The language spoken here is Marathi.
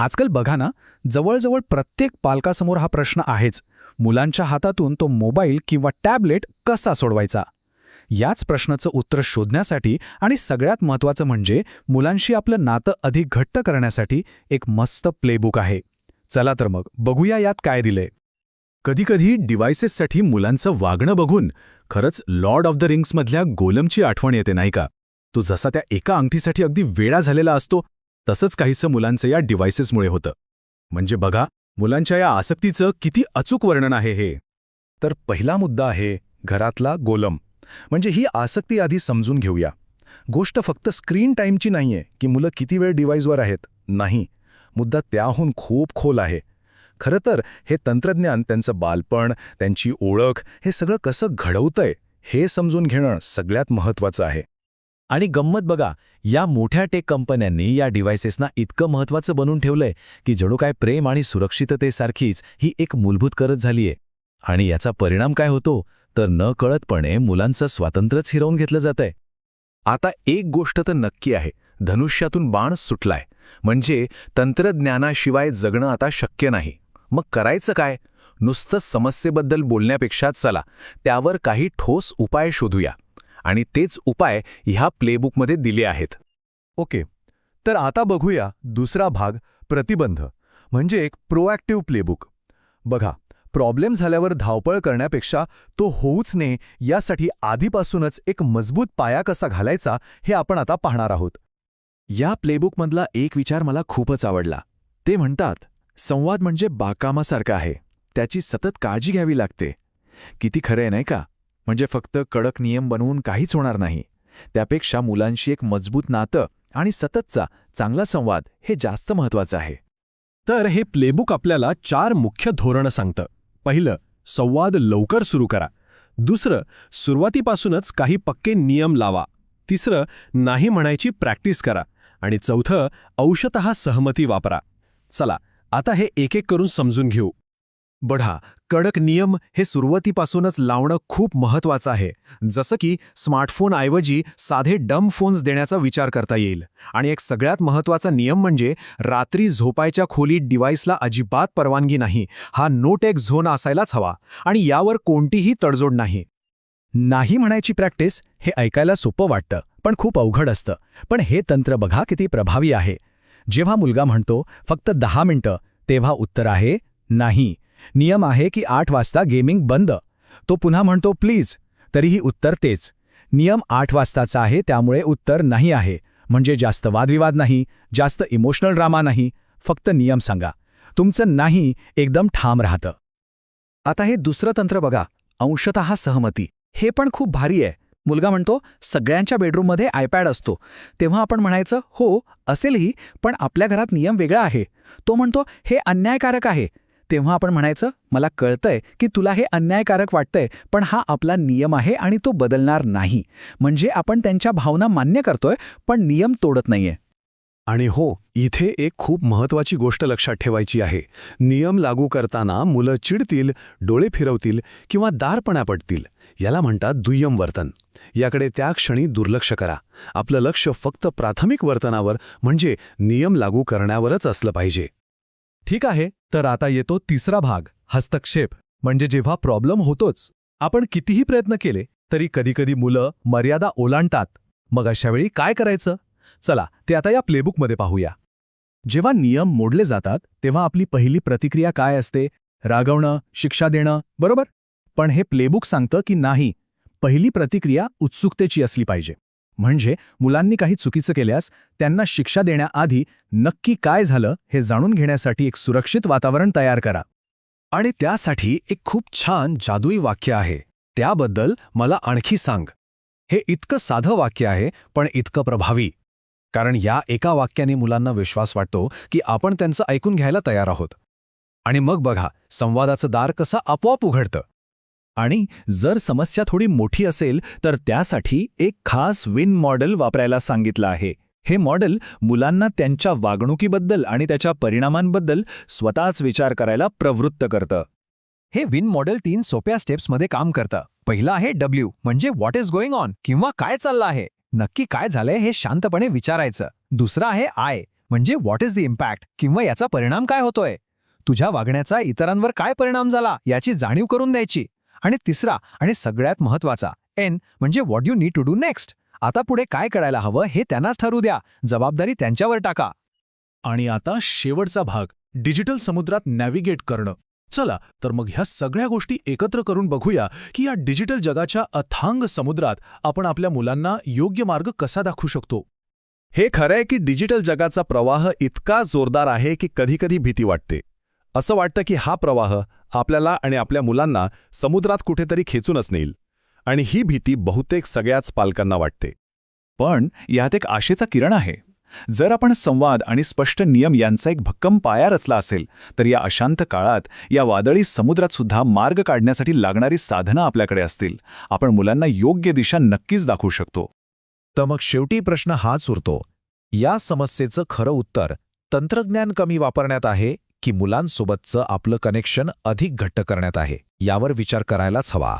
आजकाल बघा ना जवळजवळ प्रत्येक पालकासमोर हा प्रश्न आहेच. मुलांच्या हातातून तो मोबाईल किंवा टॅबलेट कसा सोडवायचा? याच प्रश्नाचं उत्तर शोधण्यासाठी आणि सगळ्यात महत्त्वाचं म्हणजे मुलांशी आपलं नातं अधिक घट्ट करण्यासाठी एक मस्त प्लेबुक आहे. चला तर मग बघूया यात काय दिलंय. कधीकधी डिव्हायसेससाठी मुलांचं वागणं बघून खरंच लॉर्ड ऑफ द रिंग्समधल्या गोलमची आठवण येते नाही का? तो जसा त्या एका अंगठीसाठी अगदी वेळा झालेला असतो तसंच काहीसं मुलांचं या डिव्हायसेसमुळे होतं. म्हणजे बघा मुलांच्या या आसक्तीचं किती अचूक वर्णन आहे हे. तर पहिला मुद्दा आहे घरातला गोलम. म्हणजे ही आसक्ती आधी समजून घेऊया. गोष्ट फक्त स्क्रीन टाईमची नाहीये की मुलं किती वेळ डिव्हाइसवर आहेत. नाही. मुद्दा त्याहून खूप खोल आहे. खरं तर हे तंत्रज्ञान त्यांचं बालपण त्यांची ओळख हे सगळं कसं घडवतंय हे समजून घेणं सगळ्यात महत्त्वाचं आहे. आणि गंमत बघा या मोठ्या टेक कंपन्यांनी या डिव्हायसेसना इतकं महत्त्वाचं बनवून ठेवलंय की जणू काय प्रेम आणि सुरक्षिततेसारखीच ही एक मूलभूत गरज झालीय. आणि याचा परिणाम काय होतो तर न कळतपणे मुलांचं स्वातंत्र्यच हिरवून घेतलं जातंय. आता एक गोष्ट तर नक्की आहे धनुष्यातून बाण सुटलाय. म्हणजे तंत्रज्ञानाशिवाय जगणं आता शक्य नाही. मग करायचं काय? नुसतं समस्येबद्दल बोलण्यापेक्षा चला त्यावर काही ठोस उपाय शोधूया. आणि तेच उपाय ह्या प्लेबुकमध्ये दिले आहेत. ओके. तर आता बघूया दुसरा भाग प्रतिबंध म्हणजे एक प्रोॲक्टिव्ह प्लेबुक बघा प्रॉब्लेम झाल्यावर धावपळ करण्यापेक्षा तो होऊच नये यासाठी आधीपासूनच एक मजबूत पाया कसा घालायचा हे आपण आता पाहणार आहोत. या प्लेबुकमधला एक विचार मला खूपच आवडला. ते म्हणतात संवाद म्हणजे बागकामासारखा आहे. त्याची सतत काळजी घ्यावी लागते. किती खरं आहे नाही का? म्हणजे फक्त कडक नियम बनवून काहीच होणार नाही. त्यापेक्षा मुलांशी एक मजबूत नातं आणि सततचा चांगला संवाद हे जास्त महत्वाचं आहे. तर हे प्लेबुक आपल्याला चार मुख्य धोरणं सांगतं. पहिलं संवाद लवकर सुरू करा. दुसरं सुरुवातीपासूनच काही पक्के नियम लावा. तिसरं नाही म्हणायची प्रॅक्टिस करा. आणि चौथं अंशत सहमती वापरा. चला आता हे एक एक करून समजून घेऊ. बढा कडक नियम हे सुरुवातीपासूनच लावणं खूप महत्वाचं आहे. जसं की स्मार्टफोनऐवजी साधे डम फोन्स देण्याचा विचार करता येईल. आणि एक सगळ्यात महत्त्वाचा नियम म्हणजे रात्री झोपायच्या खोलीत डिव्हाइसला अजिबात परवानगी नाही. हा नो टेक झोन असायलाच हवा आणि यावर कोणतीही तडजोड नाही. नाही म्हणायची प्रॅक्टिस हे ऐकायला सोपं वाटतं पण खूप अवघड असतं. पण हे तंत्र बघा किती प्रभावी आहे. जेव्हा मुलगा म्हणतो फक्त दहा मिनटं तेव्हा उत्तर आहे नाही. नियम आहे की आठ वाजता गेमिंग बंद. तो पुन्हा म्हणतो प्लीज. तरीही उत्तर तेच. नियम आठ वाजताचा आहे त्यामुळे उत्तर नाही आहे. म्हणजे जास्त वादविवाद नाही जास्त इमोशनल ड्रामा नाही. फक्त नियम सांगा. तुमचं नाही एकदम ठाम राहतं. आता हे दुसरं तंत्र बघा. अंशतः सहमती. हे पण खूप भारी आहे. मुलगा म्हणतो सगळ्यांच्या बेडरूममध्ये आयपॅड असतो. तेव्हा आपण म्हणायचं हो असेलही पण आपल्या घरात नियम वेगळा आहे. तो म्हणतो हे अन्यायकारक आहे. तेव्हा आपण म्हणायचं मला कळतंय की तुला हे अन्यायकारक वाटतंय पण हा आपला नियम आहे आणि तो बदलणार नाही. म्हणजे आपण त्यांच्या भावना मान्य करतोय पण नियम तोडत नाहीये. आणि हो इथे एक खूप महत्वाची गोष्ट लक्षात ठेवायची आहे. नियम लागू करताना मुलं चिडतील डोळे फिरवतील किंवा दारपणा पडतील. याला म्हणतात दुय्यम वर्तन. याकडे त्या क्षणी दुर्लक्ष करा. आपलं लक्ष फक्त प्राथमिक वर्तनावर म्हणजे नियम लागू करण्यावरच असलं पाहिजे. ठीक आहे तर आता येतो तिसरा भाग हस्तक्षेप. म्हणजे जेव्हा प्रॉब्लेम होतोच आपण कितीही प्रयत्न केले तरी कधीकधी मुलं मर्यादा ओलांडतात. मग अशावेळी काय करायचं? चला ते आता या प्लेबुकमध्ये पाहूया. जेव्हा नियम मोडले जातात तेव्हा आपली पहिली प्रतिक्रिया काय असते? रागवणं शिक्षा देणं बरोबर? पण हे प्लेबुक सांगतं की नाही पहिली प्रतिक्रिया उत्सुकतेची असली पाहिजे. म्हणजे मुलांनी काही चुकीचं केल्यास त्यांना शिक्षा देण्याआधी नक्की काय झालं हे जाणून घेण्यासाठी एक सुरक्षित वातावरण तयार करा. आणि त्यासाठी एक खूप छान जादुई वाक्य आहे. त्याबद्दल मला आणखी सांग. हे इतकं साधं वाक्य आहे पण इतकं प्रभावी. कारण या एका वाक्याने मुलांना विश्वास वाटतो की आपण त्यांचं ऐकून घ्यायला तयार आहोत. आणि मग बघा संवादाचं दार कसं आपोआप उघडतं. आणि जर समस्या थोडी मोठी असेल तर त्यासाठी एक खास विन मॉडेल वापरायला सांगितलं आहे. हे मॉडेल मुलांना त्यांच्या वागणुकीबद्दल आणि त्याच्या परिणामांबद्दल स्वतःच विचार करायला प्रवृत्त करतं. हे विन मॉडेल तीन सोप्या स्टेप्समध्ये काम करतं. पहिलं आहे डब्ल्यू म्हणजे व्हॉट इज गोइंग ऑन किंवा काय चाललं आहे. नक्की काय झालंय हे शांतपणे विचारायचं. दुसरं आहे आय म्हणजे व्हॉट इज द इम्पॅक्ट किंवा याचा परिणाम काय होतोय. तुझ्या वागण्याचा इतरांवर काय परिणाम झाला याची जाणीव करून द्यायची. आणि तिसरा आणि सगळ्यात महत्त्वाचा एन म्हणजे what you need to do next आता पुढे काय करायला हवं हे त्यांनाच ठरू द्या. जबाबदारी त्यांच्यावर टाका. आणि आता शेवटचा भाग डिजिटल समुद्रात नॅव्हिगेट करणं. चला तर मग ह्या सगळ्या गोष्टी एकत्र करून बघूया की या डिजिटल जगाच्या अथांग समुद्रात आपण आपल्या मुलांना योग्य मार्ग कसा दाखवू शकतो? हे खरंय की डिजिटल जगाचा प्रवाह इतका जोरदार आहे की कधीकधी भीती वाटते. असं वाटतं की हा प्रवाह आपल्याला आणि आपल्या मुलांना समुद्रात कुठेतरी खेचूनच नेईल. आणि ही भीती बहुतेक सगळ्याच पालकांना वाटते. पण यात एक आशेचा किरण आहे. जर आपण संवाद आणि स्पष्ट नियम यांचा एक भक्कम पाया रचला असेल तर या अशांत काळात या वादळी समुद्रात सुद्धा मार्ग काढण्यासाठी लागणारी साधनं आपल्याकडे असतील. आपण मुलांना योग्य दिशा नक्कीच दाखवू शकतो. तर मग शेवटी प्रश्न हाच उरतो. या समस्येचं खरं उत्तर तंत्रज्ञान कमी वापरण्यात आहे? की मुलांसोबतचं आपलं कनेक्शन अधिक घट्ट करण्यात आहे. यावर विचार करायलाच हवा.